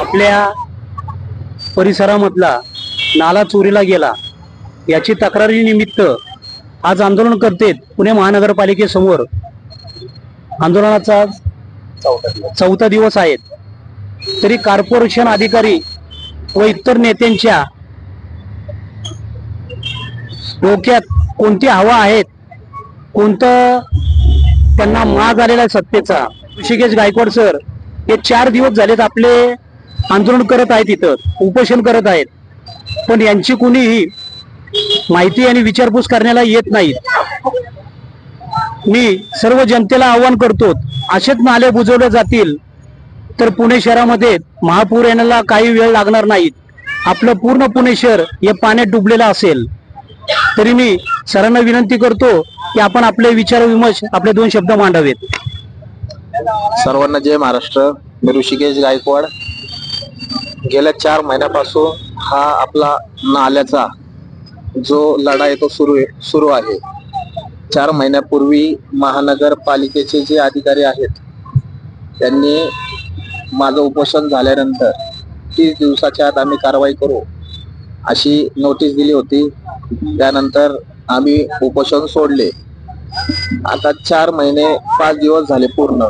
आपल्या परिसरामधला नाला चोरीला गेला. याची तक्रारी निमित्त आज आंदोलन करते पुणे महानगरपालिकेसमोर. आंदोलनाचा चौथा दिवस आहेत तरी कॉर्पोरेशन अधिकारी व इतर नेत्यांच्या डोक्यात कोणती हवा आहेत कोणतं त्यांना माग आलेला आहे सत्तेचा. ऋषिकेश गायकवाड सर हे चार दिवस झालेत आपले आंदोलन करत आहेत इथं उपोषण करत आहेत. पण यांची कुणीही माहिती आणि विचारपूस करण्याला येत नाही. मी सर्व जनतेला आवाहन करतो असेच नाले बुजवले जातील तर पुणे शहरामध्ये महापूर येण्याला काही वेळ लागणार नाहीत आपलं पूर्ण पुणे शहर हे पाण्यात डुबलेलं असेल. तरी मी सरांना विनंती करतो की आपण आपले विचार विमर्श आपले दोन शब्द मांडावेत. सर्वांना जय महाराष्ट्र. मी ऋषिकेश गायकवाड. गेल्या चार महिन्यापासून हा आपला नाल्याचा जो लढा आहे तो सुरू सुरू आहे. चार महिन्यापूर्वी महानगरपालिकेचे जे अधिकारी आहेत त्यांनी माझं उपोषण झाल्यानंतर तीस दिवसाच्या आत आम्ही कारवाई करू अशी नोटीस दिली होती. त्यानंतर आम्ही उपोषण सोडले. आता चार महिने पाच दिवस झाले पूर्ण.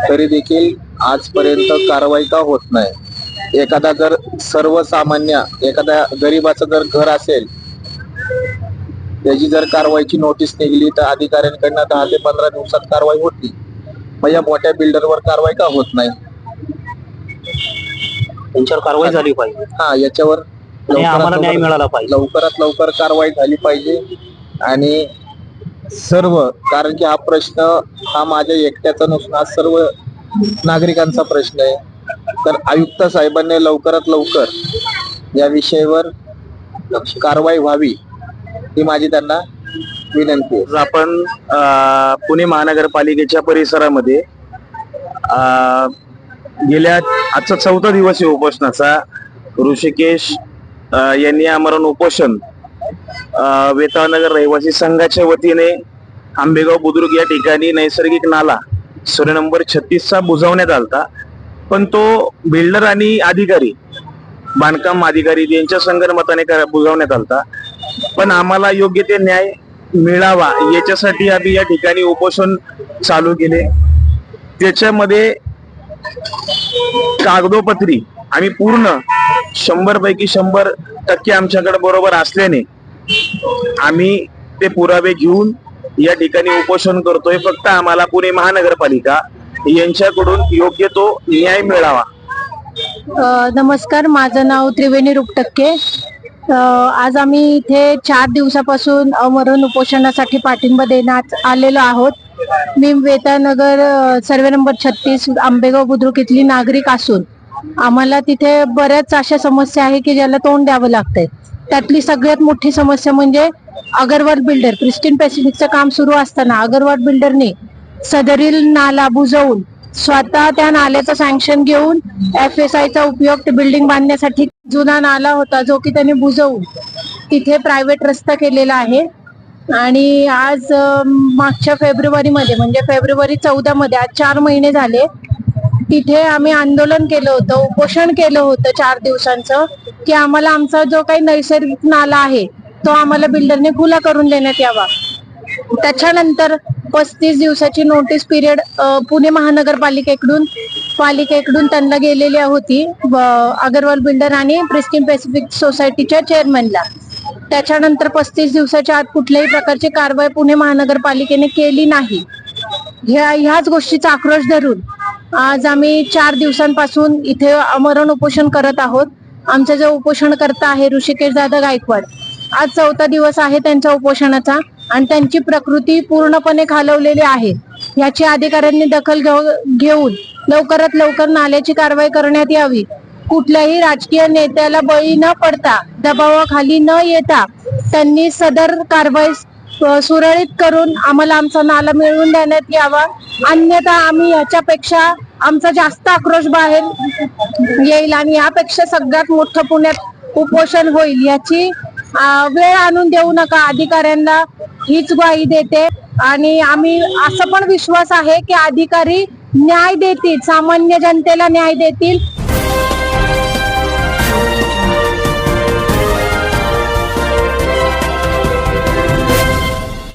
तरी देखील आजपर्यंत कारवाई का होत नाही? एखादा जर सर्वसामान्य एखाद्या गरीबाचं जर घर असेल त्याची जर कारवाईची नोटीस निघली तर अधिकाऱ्यांकडनं दहा ते पंधरा दिवसात कारवाई होती. मग या मोठ्या बिल्डरवर कारवाई का होत नाही? त्यांच्यावर कारवाई झाली पाहिजे. हा याच्यावर आणि आम्हाला न्याय लवकर- मिळाला पाहिजे. लवकरात लवकर कारवाई झाली पाहिजे. आणि सर्व कारण की हा प्रश्न हा माझ्या एकट्याचा नसून हा सर्व नागरिकांचा प्रश्न आहे. तर आयुक्त साहेबांनी लवकरात लवकर या विषयावर कारवाई व्हावी ही माझी त्यांना विनंती आहे. आपण अ, पुणे महानगरपालिकेच्या परिसरामध्ये गेल्या आजचा चौथा दिवस आहे उपोषणाचा ऋषिकेश यांनी आमरण उपोषण अ, वेताळनगर रहिवासी संघाच्या वतीने आंबेगाव बुद्रुक या ठिकाणी नैसर्गिक नाला सूर्य नंबर छत्तीसचा बुजवण्यात आलता. पण तो बिल्डर आणि अधिकारी बांधकाम अधिकारी यांच्या संगणमताने बुजवण्यात आलता. पण आम्हाला योग्य ते न्याय मिळावा याच्यासाठी आम्ही या ठिकाणी उपोषण चालू केले. त्याच्यामध्ये कागदोपत्री आम्ही पूर्ण शंभर पैकी शंभर टक्के आमच्याकडे बरोबर असल्याने आम्ही ते पुरावे घेऊन या ठिकाणी उपोषण करतोय. फक्त आम्हाला पुणे महानगरपालिका यांच्याकडून योग्य तो न्याय मिळावा. नमस्कार माझं नाव त्रिवेणी रुपटक्के. आज आम्ही इथे चार दिवसापासून अमरण उपोषणासाठी पाठिंबा देण्यात आलेलो आहोत. मी वेतानगर सर्वे नंबर छत्तीस आंबेगाव बुद्रुक इथली नागरिक असून. आम्हाला तिथे बऱ्याच अशा समस्या आहे की ज्याला तोंड द्यावं लागतंय. त्यातली सगळ्यात मोठी समस्या म्हणजे अगरवाल बिल्डर क्रिस्टिन पॅसिफिकचं काम सुरू असताना अगरवाल बिल्डरने सदरील नाला बुजवून स्वतः त्या नाल्याचं सँक्शन घेऊन एफ एस आयचा उपयोग बिल्डिंग बांधण्यासाठी जुना नाला होता जो की त्याने बुजवून तिथे प्रायव्हेट रस्ता केलेला आहे. आणि आज मागच्या फेब्रुवारीमध्ये म्हणजे फेब्रुवारी चौदा मध्ये आज चार महिने झाले तिथे आम्ही आंदोलन केलं होतं उपोषण केलं होतं चार दिवसांचं की आम्हाला आमचा जो काही नैसर्गिक नाला आहे तो आम्हाला बिल्डरने खुला करून देण्यात यावा. त्याच्यानंतर पस्तीस दिवसाची नोटीस पिरियड पुणे महानगरपालिकेकडून पालिकेकडून त्यांना गेलेली होती अगरवाल बिल्डर आणि प्रिस्टिन पॅसिफिक सोसायटीच्या चेअरमनला त्याच्यानंतर पस्तीस दिवसाच्या आत कुठल्याही प्रकारची कारवाई पुणे महानगरपालिकेने केली नाही. ह्या ह्याच गोष्टीचा आक्रोश धरून आज आम्ही चार दिवसांपासून इथे अमरण उपोषण करत आहोत. आमचा जो उपोषणकर्ता आहे ऋषिकेश दादा गायकवाड आज चौथा दिवस आहे त्यांच्या उपोषणाचा आणि त्यांची प्रकृती पूर्णपणे खालवलेली आहे. याची अधिकाऱ्यांनी दखल घेऊन लवकरात लवकर नाल्याची कारवाई करण्यात यावी. कुठल्याही राजकीय नेत्याला बळी न पडता दबावाखाली न येता त्यांनी सदर कारवाई सुरळीत करून आम्हाला आमचा नाला मिळवून देण्यात यावा. अन्यथा आम्ही याच्यापेक्षा आमचा जास्त आक्रोश बाहेर येईल आणि यापेक्षा सगळ्यात मोठं पुण्यात उपोषण होईल याची वेळ आणून देऊ नका. अधिकाऱ्यांना हीच ग्वाही देते. आणि आम्ही असं पण विश्वास आहे की अधिकारी न्याय देतील सामान्य जनतेला न्याय देतील.